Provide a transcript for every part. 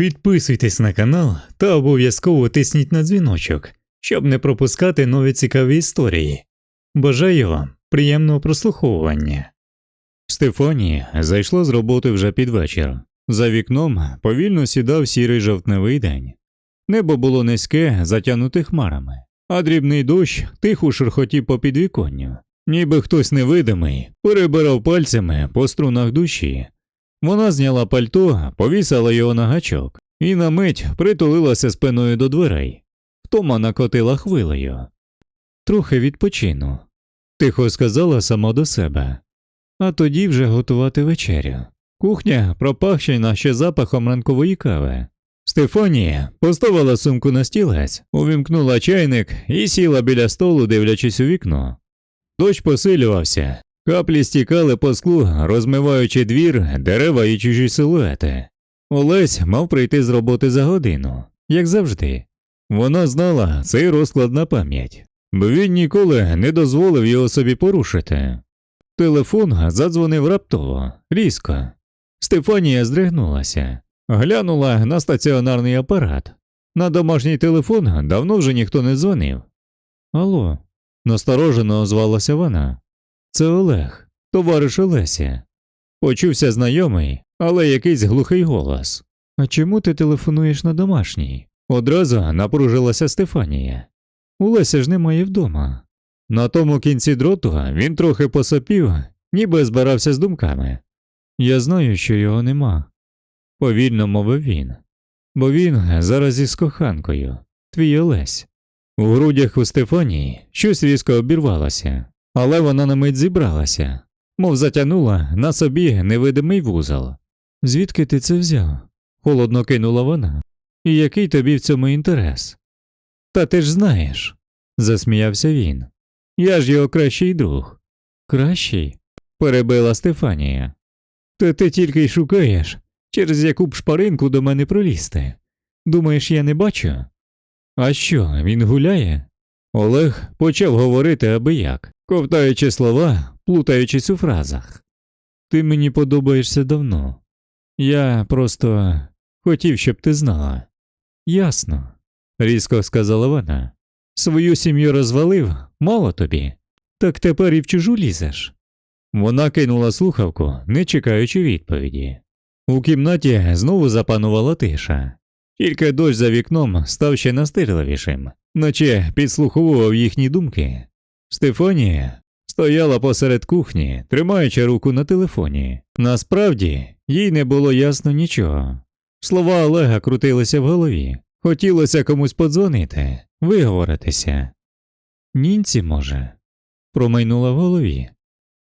Підписуйтесь на канал та обов'язково тисніть на дзвіночок, щоб не пропускати нові цікаві історії. Бажаю вам приємного прослуховування. Стефані зайшла з роботи вже під вечір. За вікном повільно сідав сірий жовтневий день. Небо було низьке, затягнуте хмарами, а дрібний дощ тихо шурхотів по підвіконню, ніби хтось невидимий перебирав пальцями по струнах душі. Вона зняла пальто, повісила його на гачок і на мить притулилася спиною до дверей. Втома накотила хвилею. Трохи відпочину, тихо сказала сама до себе. А тоді вже готувати вечерю. Кухня пропахчена ще запахом ранкової кави. Стефанія поставила сумку на стілець, увімкнула чайник і сіла біля столу, дивлячись у вікно. Дощ посилювався, каплі стікали по склу, розмиваючи двір, дерева і чужі силуети. Олесь мав прийти з роботи за годину, як завжди. Вона знала цей розклад на пам'ять, бо він ніколи не дозволив його собі порушити. Телефон задзвонив раптово, різко. Стефанія здригнулася, глянула на стаціонарний апарат. На домашній телефон давно вже ніхто не дзвонив. Алло, насторожено озвалася вона. Це Олег, товариш Олесі. Почувся знайомий, але якийсь глухий голос. А чому ти телефонуєш на домашній? Одразу напружилася Стефанія. Олеся ж немає вдома. На тому кінці дроту він трохи посопів, ніби збирався з думками. Я знаю, що його нема, повільно мовив він, бо він зараз із коханкою, твій Олесь. У грудях у Стефанії щось різко обірвалося, але вона на мить зібралася, мов затягнула на собі невидимий вузол. Звідки ти це взяв? холодно кинула вона. І який тобі в цьому інтерес? Та ти ж знаєш, засміявся він. Я ж його кращий друг. Кращий? перебила Стефанія. То ти тільки й шукаєш, через яку б шпаринку до мене пролізти. Думаєш, я не бачу? А що, він гуляє? Олег почав говорити аби як, ковтаючи слова, плутаючись у фразах. Ти мені подобаєшся давно. Я просто хотів, щоб ти знала. Ясно, різко сказала вона. Свою сім'ю розвалив, мало тобі. Так тепер і в чужу лізеш. Вона кинула слухавку, не чекаючи відповіді. У кімнаті знову запанувала тиша, тільки дощ за вікном став ще настирливішим, наче підслуховував їхні думки. Стефанія стояла посеред кухні, тримаючи руку на телефоні. Насправді, їй не було ясно нічого. Слова Олега крутилися в голові. Хотілося комусь подзвонити, виговоритися. Нінці, може, промайнула в голові.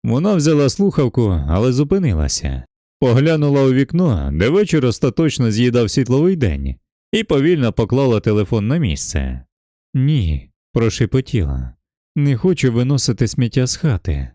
Вона взяла слухавку, але зупинилася, поглянула у вікно, де вечір остаточно з'їдав світловий день, і повільно поклала телефон на місце. Ні, прошепотіла. Не хочу виносити сміття з хати.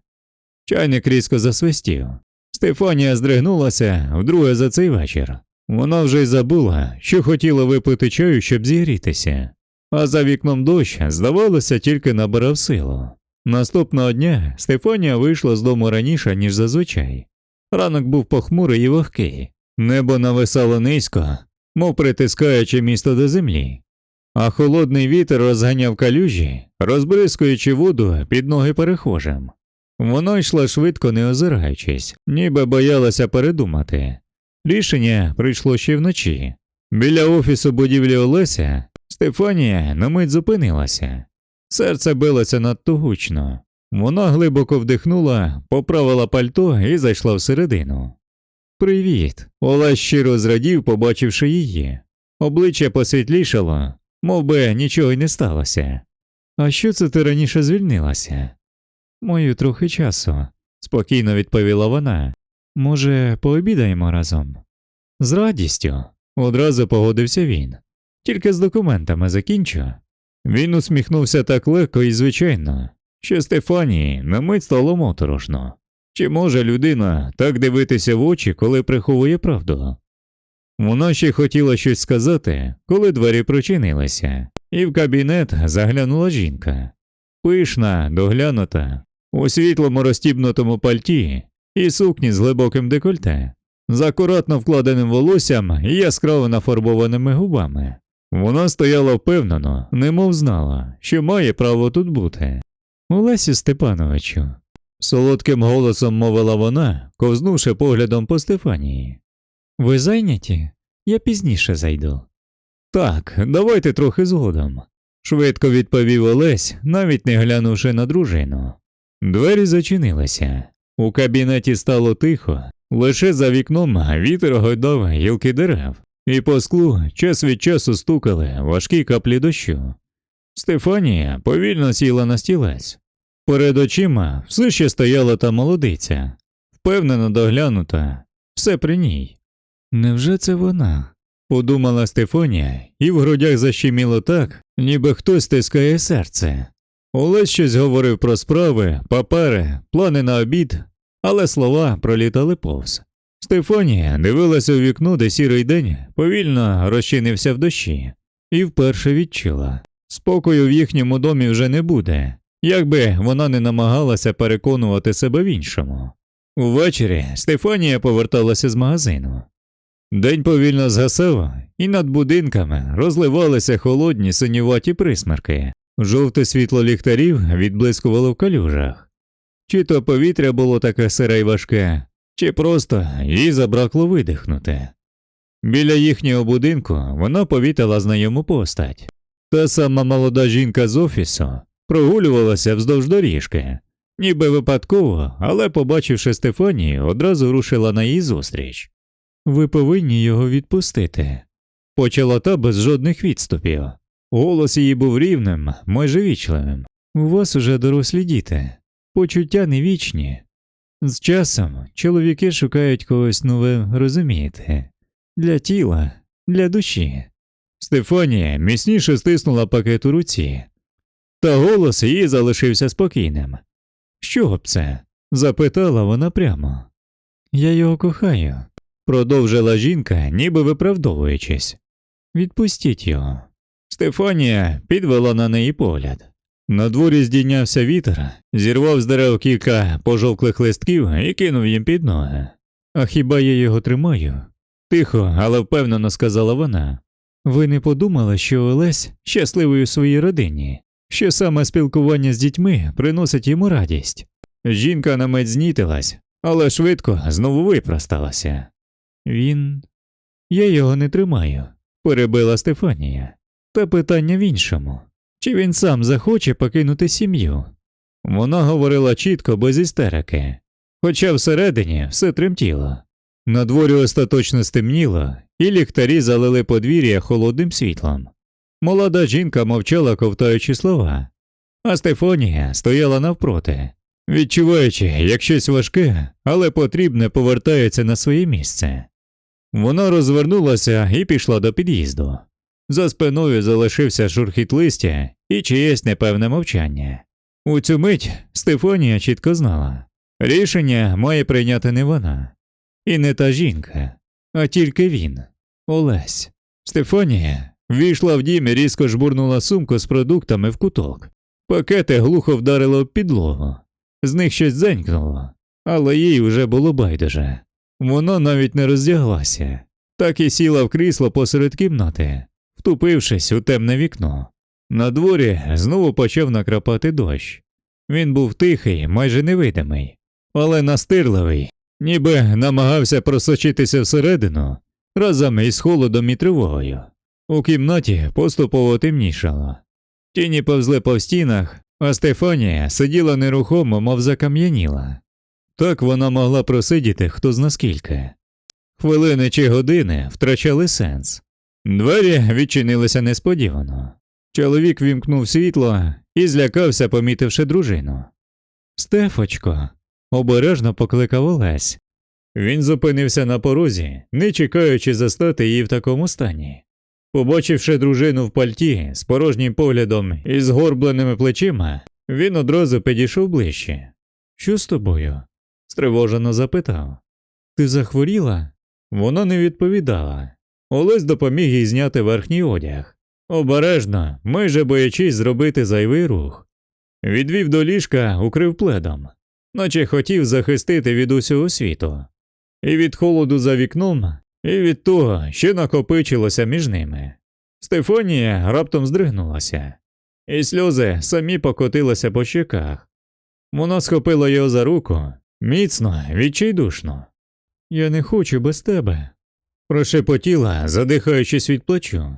Чайник різко засвистів. Стефанія здригнулася вдруге за цей вечір. Вона вже й забула, що хотіла випити чаю, щоб зігрітися, а за вікном дощ, здавалося, тільки набирав силу. Наступного дня Стефанія вийшла з дому раніше, ніж зазвичай. Ранок був похмурий і вогкий, небо нависало низько, мов притискаючи місто до землі, а холодний вітер розганяв калюжі, розбризкуючи воду під ноги перехожим. Вона йшла швидко, не озираючись, ніби боялася передумати. Рішення прийшло ще вночі. Біля офісу будівлі Олеся Стефанія на мить зупинилася. Серце билося надто гучно. Вона глибоко вдихнула, поправила пальто і зайшла всередину. Привіт. Олесь щиро зрадів, побачивши її. Обличчя посвітлішало, мов би нічого й не сталося. А що це ти раніше звільнилася? Мою трохи часу, спокійно відповіла вона. Може, пообідаємо разом? З радістю, одразу погодився він. Тільки з документами закінчу. Він усміхнувся так легко і звичайно, що Стефанії на мить стало моторошно. Чи може людина так дивитися в очі, коли приховує правду? Вона ще хотіла щось сказати, коли двері прочинилися, і в кабінет заглянула жінка. Пишна, доглянута, у світлому розтібнутому пальті і сукні з глибоким декольте. з акуратно вкладеним волоссям і яскраво нафарбованими губами. Вона стояла впевнено, немов знала, що має право тут бути. Олесю Степановичу, солодким голосом мовила вона, ковзнувши поглядом по Стефанії. Ви зайняті? Я пізніше зайду. Так, давайте трохи згодом, швидко відповів Олесь, навіть не глянувши на дружину. Двері зачинилися. У кабінеті стало тихо, лише за вікном вітер гойдав гілки дерев, і по склу час від часу стукали важкі каплі дощу. Стефанія повільно сіла на стілець. Перед очима все ще стояла та молодиця, впевнено доглянута, все при ній. Невже це вона? подумала Стефанія, і в грудях защеміло так, ніби хтось стискає серце. Олесь щось говорив про справи, папери, плани на обід, але слова пролітали повз. Стефанія дивилася у вікно, де сірий день повільно розчинився в дощі, і вперше відчула спокою в їхньому домі вже не буде, якби вона не намагалася переконувати себе в іншому. Увечері Стефанія поверталася з магазину. День повільно згасав, і над будинками розливалися холодні синюваті присмерки. Жовте світло ліхтарів відблискувало в калюжах. Чи то повітря було таке сире й важке, чи просто їй забракло видихнути. Біля їхнього будинку вона повітала знайому постать. Та сама молода жінка з офісу прогулювалася вздовж доріжки, ніби випадково, але, побачивши Стефанію, одразу рушила на її зустріч. Ви повинні його відпустити. Почала та без жодних відступів. Голос її був рівним, майже вічливим. У вас уже дорослі діти, почуття не вічні. З часом чоловіки шукають когось нове, розумієте, для тіла, для душі. Стефанія міцніше стиснула пакет у руці, та голос її залишився спокійним. Що б це? запитала вона прямо. Я його кохаю, продовжила жінка, ніби виправдовуючись. Відпустіть його. Стефанія підвела на неї погляд. На дворі здійнявся вітер, зірвав з дерев кілька пожовклих листків і кинув їм під ноги. А хіба я його тримаю? Тихо, але впевнено сказала вона. Ви не подумали, що Олесь щасливий у своїй родині, що саме спілкування з дітьми приносить йому радість. Жінка на мить знітилась, але швидко знову випросталася. Він. Я його не тримаю, перебила Стефанія. Та питання в іншому чи він сам захоче покинути сім'ю? Вона говорила чітко, без істерики, хоча всередині все тремтіло. На дворі остаточно стемніло, і ліхтарі залили подвір'я холодним світлом. Молода жінка мовчала, ковтаючи слова, а Стефанія стояла навпроти, відчуваючи, як щось важке, але потрібне повертається на своє місце. Вона розвернулася і пішла до під'їзду. За спиною залишився шурхіт листя і чиєсь непевне мовчання. У цю мить Стефанія чітко знала рішення має прийняти не вона, і не та жінка, а тільки він, Олесь. Стефанія війшла в дім і різко жбурнула сумку з продуктами в куток. Пакети глухо вдарили об підлогу. З них щось дзенькнуло, але їй вже було байдуже. Вона навіть не роздяглася, так і сіла в крісло посеред кімнати, втупившись у темне вікно. На дворі знову почав накрапати дощ. Він був тихий, майже невидимий, але настирливий, ніби намагався просочитися всередину разом із холодом і тривогою. У кімнаті поступово темнішало. Тіні повзли по стінах, а Стефанія сиділа нерухомо, мов закам'яніла. Так вона могла просидіти хто зна скільки. Хвилини чи години втрачали сенс. Двері відчинилися несподівано. Чоловік вімкнув світло і злякався, помітивши дружину. Стефочко, обережно покликав Олесь. Він зупинився на порозі, не чекаючи застати її в такому стані. Побачивши дружину в пальті з порожнім поглядом і згорбленими плечима, він одразу підійшов ближче. Що з тобою? Стривожено запитав. Ти захворіла? Вона не відповідала. Олесь допоміг їй зняти верхній одяг. Обережно, майже боячись зробити зайвий рух. Відвів до ліжка, укрив пледом, наче хотів захистити від усього світу. і від холоду за вікном, і від того, що накопичилося між ними. Стефанія раптом здригнулася, і сльози самі покотилися по щеках. Вона схопила його за руку, міцно, відчайдушно. Я не хочу без тебе. Прошепотіла, задихаючись від плачу.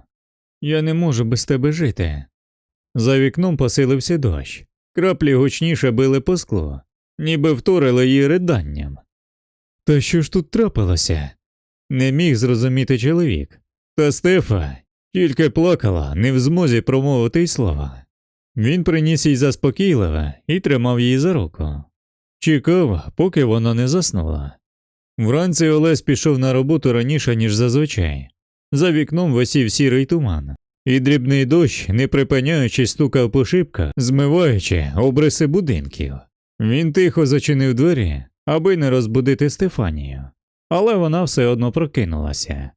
Я не можу без тебе жити. За вікном посилився дощ. Краплі гучніше били по склу, ніби вторили її риданням. Та що ж тут трапилося? Не міг зрозуміти чоловік. Та Стефа тільки плакала, не в змозі промовити й слова. Він приніс їй заспокійливе і тримав її за руку. Чекав, поки вона не заснула. Вранці Олесь пішов на роботу раніше, ніж зазвичай. За вікном висів сірий туман, і дрібний дощ, не припиняючись, стукав по шибках, змиваючи обриси будинків. Він тихо зачинив двері, аби не розбудити Стефанію, але вона все одно прокинулася.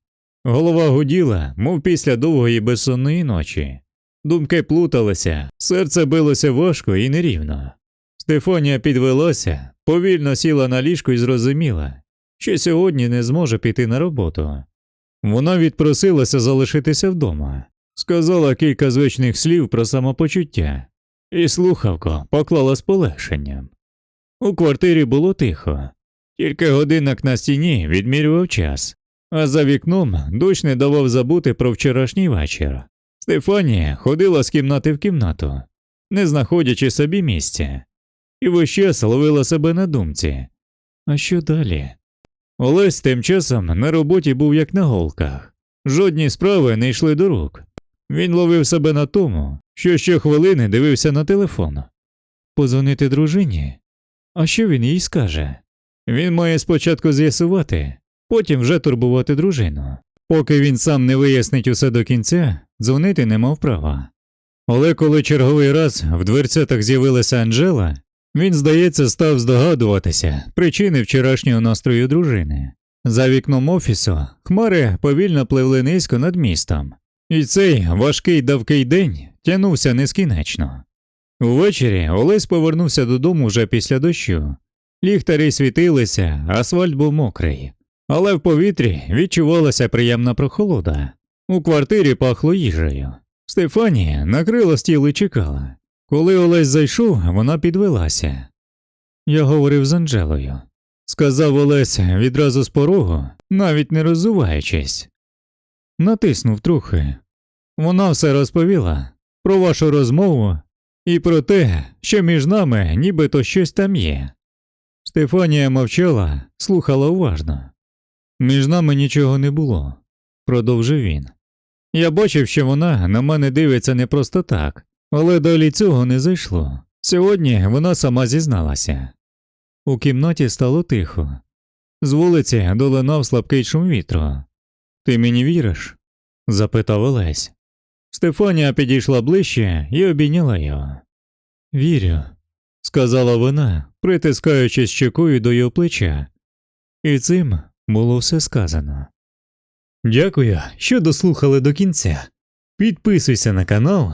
Голова гуділа, мов після довгої безсонної ночі. Думки плуталися, серце билося важко і нерівно. Стефанія підвелася, повільно сіла на ліжку і зрозуміла, що сьогодні не зможе піти на роботу. Вона відпросилася залишитися вдома, сказала кілька звичних слів про самопочуття, і слухавку поклала з полегшенням. У квартирі було тихо, тільки годинник на стіні відмірював час, а за вікном дощ не давав забути про вчорашній вечір. Стефанія ходила з кімнати в кімнату, не знаходячи собі місця, і весь час ловила себе на думці. А що далі? Олесь тим часом на роботі був як на голках. Жодні справи не йшли до рук. Він ловив себе на тому, що щохвилини дивився на телефон. Позвонити дружині? А що він їй скаже? Він має спочатку з'ясувати, потім вже турбувати дружину. Поки він сам не вияснить усе до кінця, дзвонити не мав права. Але коли черговий раз в дверцятах з'явилася Анжела, він, здається, став здогадуватися причини вчорашнього настрою дружини. За вікном офісу хмари повільно пливли низько над містом, і цей важкий давкий день тягнувся нескінечно. Увечері Олесь повернувся додому вже після дощу. Ліхтарі світилися, асфальт був мокрий, але в повітрі відчувалася приємна прохолода. У квартирі пахло їжею. Стефанія накрила стіл і чекала. Коли Олесь зайшов, вона підвелася. Я говорив з Анжелою, сказав Олесь відразу з порогу, навіть не роззуваючись. Натиснув трохи. Вона все розповіла про вашу розмову і про те, що між нами нібито щось там є. Стефанія мовчала, слухала уважно. Між нами нічого не було, продовжив він. Я бачив, що вона на мене дивиться не просто так, але далі цього не зайшло. Сьогодні вона сама зізналася. У кімнаті стало тихо. З вулиці долинав слабкий шум вітру. Ти мені віриш? запитав Олесь. Стефанія підійшла ближче і обійняла його. Вірю, сказала вона, притискаючись щекою до його плеча. І цим було все сказано. Дякую, що дослухали до кінця. Підписуйся на канал